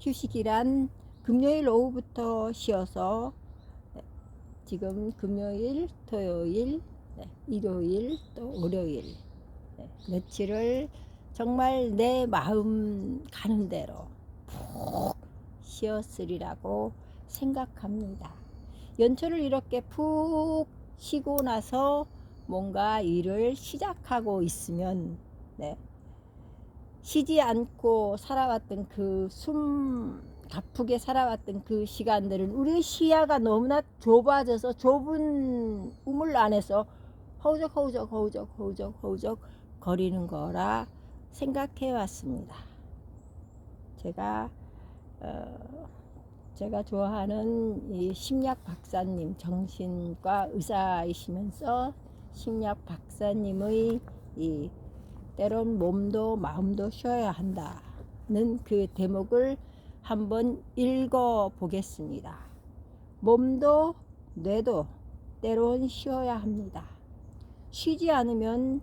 휴식이란 금요일 오후부터 쉬어서 네, 지금 금요일, 토요일, 네, 일요일, 또 월요일 네, 며칠을 정말 내 마음 가는 대로 푹 쉬었으리라고 생각합니다. 연초를 이렇게 푹 쉬고 나서 뭔가 일을 시작하고 있으면 네, 쉬지 않고 살아왔던 그 숨 가쁘게 살아왔던 그 시간들은 우리의 시야가 너무나 좁아져서 좁은 우물 안에서 허우적 허우적 허우적 허우적 허우적 거리는 거라 생각해 왔습니다. 제가 어, 제가 좋아하는 이 심리학 박사님 정신과 의사이시면서 심리학 박사님의 이 때론 몸도 마음도 쉬어야 한다는 그 대목을 한번 읽어 보겠습니다. 몸도 뇌도 때론 쉬어야 합니다. 쉬지 않으면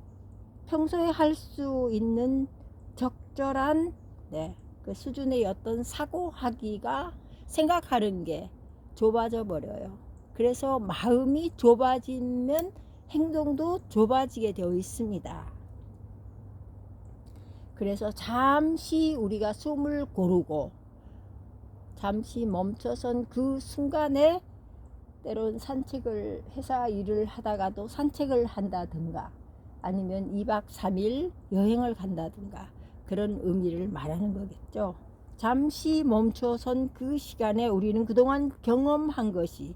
평소에 할 수 있는 적절한 네, 그 수준의 어떤 사고하기가 생각하는 게 좁아져 버려요. 그래서 마음이 좁아지면 행동도 좁아지게 되어 있습니다. 그래서 잠시 우리가 숨을 고르고 잠시 멈춰선 그 순간에 때론 산책을 회사 일을 하다가도 산책을 한다든가 아니면 2박 3일 여행을 간다든가 그런 의미를 말하는 거겠죠. 잠시 멈춰선 그 시간에 우리는 그동안 경험한 것이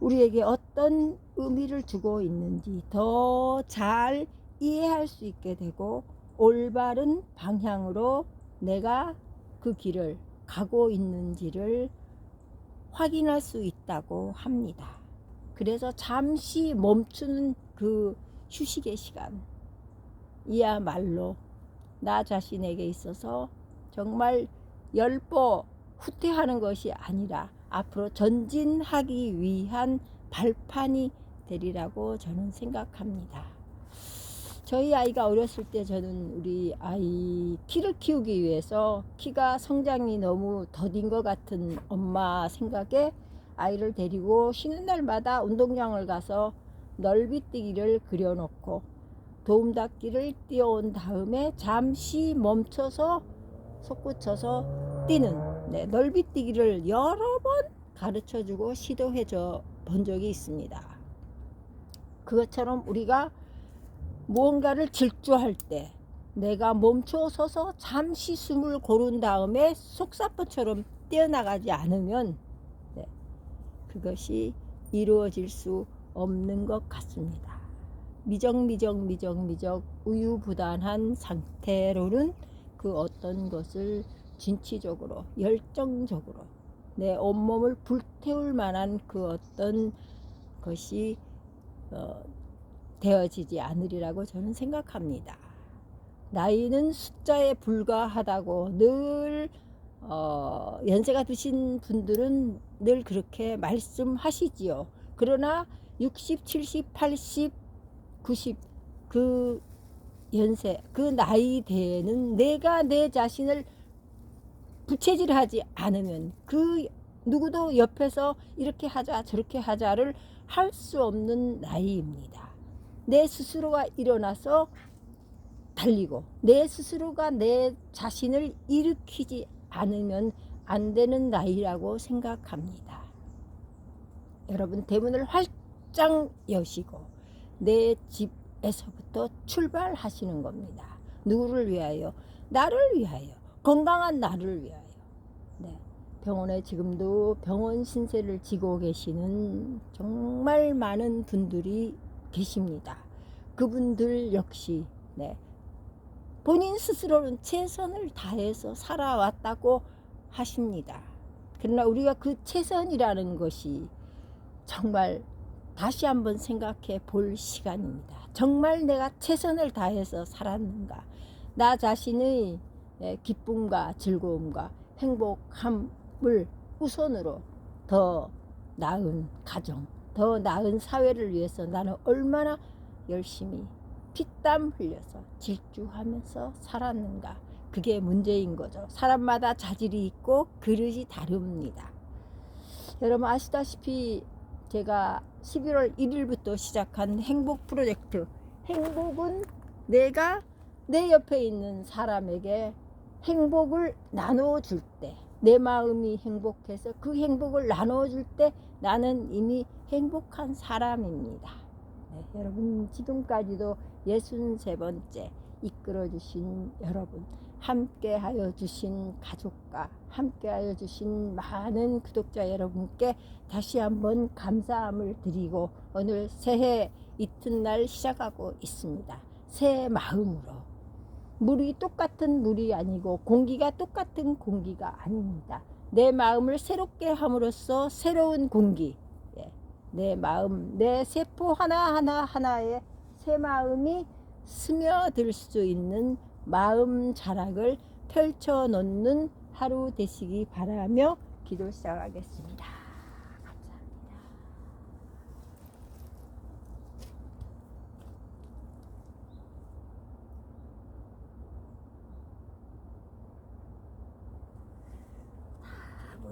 우리에게 어떤 의미를 주고 있는지 더 잘 이해할 수 있게 되고 올바른 방향으로 내가 그 길을 가고 있는지를 확인할 수 있다고 합니다. 그래서 잠시 멈추는 그 휴식의 시간, 이야말로 나 자신에게 있어서 정말 열보 후퇴하는 것이 아니라 앞으로 전진하기 위한 발판이 되리라고 저는 생각합니다. 저희 아이가 어렸을 때 저는 우리 아이 키를 키우기 위해서 키가 성장이 너무 더딘 것 같은 엄마 생각에 아이를 데리고 쉬는 날마다 운동장을 가서 넓이뛰기를 그려놓고 도움닫기를 띄워온 다음에 잠시 멈춰서 솟구쳐서 뛰는 네, 넓이뛰기를 여러 번 가르쳐주고 시도해줘 본 적이 있습니다. 그것처럼 우리가 무언가를 질주할 때 내가 멈춰 서서 잠시 숨을 고른 다음에 속사포처럼 뛰어나가지 않으면 네, 그것이 이루어질 수 없는 것 같습니다. 미적미적 미적미적 우유부단한 상태로는 그 어떤 것을 진취적으로 열정적으로 내 온몸을 불태울 만한 그 어떤 것이 어, 되어지지 않으리라고 저는 생각합니다. 나이는 숫자에 불과하다고 늘 어, 연세가 드신 분들은 늘 그렇게 말씀하시지요. 그러나 60, 70, 80, 90 그 연세, 그 나이 대에는 내가 내 자신을 부채질하지 않으면 그 누구도 옆에서 이렇게 하자 저렇게 하자를 할 수 없는 나이입니다. 내 스스로가 일어나서 달리고 내 스스로가 내 자신을 일으키지 않으면 안 되는 나이라고 생각합니다. 여러분 대문을 활짝 여시고 내 집에서부터 출발하시는 겁니다. 누구를 위하여? 나를 위하여. 건강한 나를 위하여. 네. 병원에 지금도 병원 신세를 지고 계시는 정말 많은 분들이 계십니다. 그분들 역시 네. 본인 스스로는 최선을 다해서 살아왔다고 하십니다. 그러나 우리가 그 최선이라는 것이 정말 다시 한번 생각해 볼 시간입니다. 정말 내가 최선을 다해서 살았는가? 나 자신의 네, 기쁨과 즐거움과 행복함을 우선으로 더 나은 가정, 더 나은 사회를 위해서 나는 얼마나 열심히 피땀 흘려서 질주하면서 살았는가 그게 문제인 거죠. 사람마다 자질이 있고 그릇이 다릅니다. 여러분 아시다시피 제가 11월 1일부터 시작한 행복 프로젝트. 행복은 내가 내 옆에 있는 사람에게 행복을 나눠줄 때, 내 마음이 행복해서 그 행복을 나눠줄 때 나는 이미 행복한 사람입니다. 네, 여러분 지금까지도 63번째 이끌어 주신 여러분 함께 하여 주신 가족과 함께 하여 주신 많은 구독자 여러분께 다시 한번 감사함을 드리고 오늘 새해 이튿날 시작하고 있습니다. 새 마음으로 물이 똑같은 물이 아니고 공기가 똑같은 공기가 아닙니다. 내 마음을 새롭게 함으로써 새로운 공기, 예, 내 마음, 내 세포 하나하나 하나에 새 마음이 스며들 수 있는 마음 자락을 펼쳐 놓는 하루 되시기 바라며 기도 시작하겠습니다.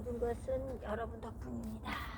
다 모든 것은 여러분 덕분입니다.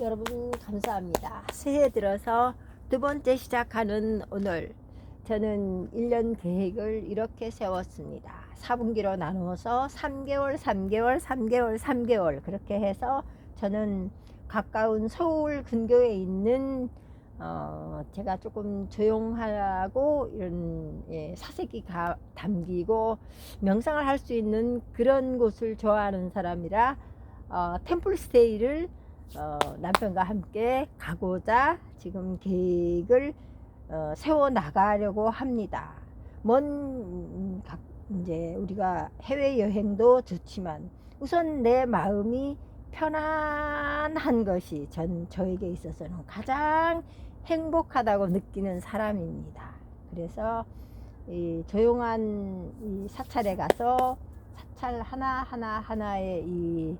여러분 감사합니다. 새해 들어서 두 번째 시작하는 오늘 저는 1년 계획을 이렇게 세웠습니다. 4분기로 나누어서 3개월, 3개월, 3개월, 3개월 그렇게 해서 저는 가까운 서울 근교에 있는 어 제가 조금 조용하고 이런 예, 사색이 가, 담기고 명상을 할 수 있는 그런 곳을 좋아하는 사람이라 어, 템플스테이를 어, 남편과 함께 가고자 지금 계획을 어, 세워 나가려고 합니다. 먼 이제 우리가 해외 여행도 좋지만 우선 내 마음이 편안한 것이 전 저에게 있어서는 가장 행복하다고 느끼는 사람입니다. 그래서 이 조용한 이 사찰에 가서 사찰 하나 하나 하나의 이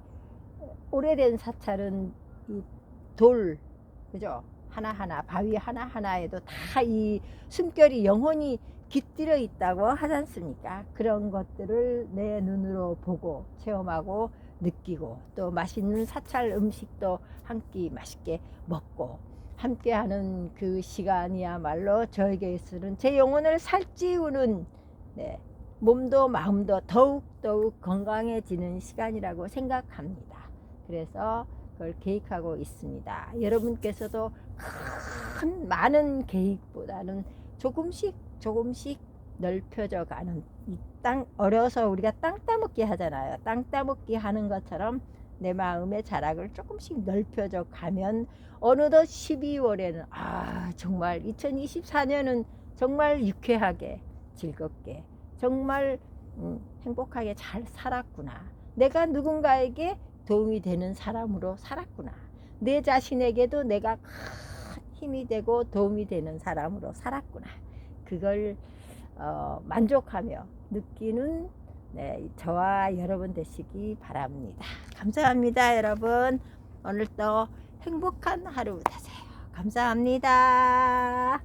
오래된 사찰은 이 돌 그죠 하나 하나 바위 하나 하나에도 다 이 숨결이 영혼이 깃들어 있다고 하지 않습니까? 그런 것들을 내 눈으로 보고 체험하고 느끼고 또 맛있는 사찰 음식도 한 끼 맛있게 먹고 함께하는 그 시간이야말로 저에게서는 제 영혼을 살찌우는 네, 몸도 마음도 더욱 더욱 건강해지는 시간이라고 생각합니다. 그래서 그걸 계획하고 있습니다. 여러분께서도 큰 많은 계획보다는 조금씩 조금씩 넓혀져 가는 이 땅 어려서 우리가 땅 따먹기 하잖아요. 땅 따먹기 하는 것처럼 내 마음의 자락을 조금씩 넓혀져 가면 어느덧 12월에는 아 정말 2024년은 정말 유쾌하게 즐겁게 정말 음, 행복하게 잘 살았구나. 내가 누군가에게 도움이 되는 사람으로 살았구나. 내 자신에게도 내가 큰 힘이 되고 도움이 되는 사람으로 살았구나. 그걸 어, 만족하며 느끼는 네, 저와 여러분 되시기 바랍니다. 감사합니다, 여러분. 오늘도 행복한 하루 되세요. 감사합니다.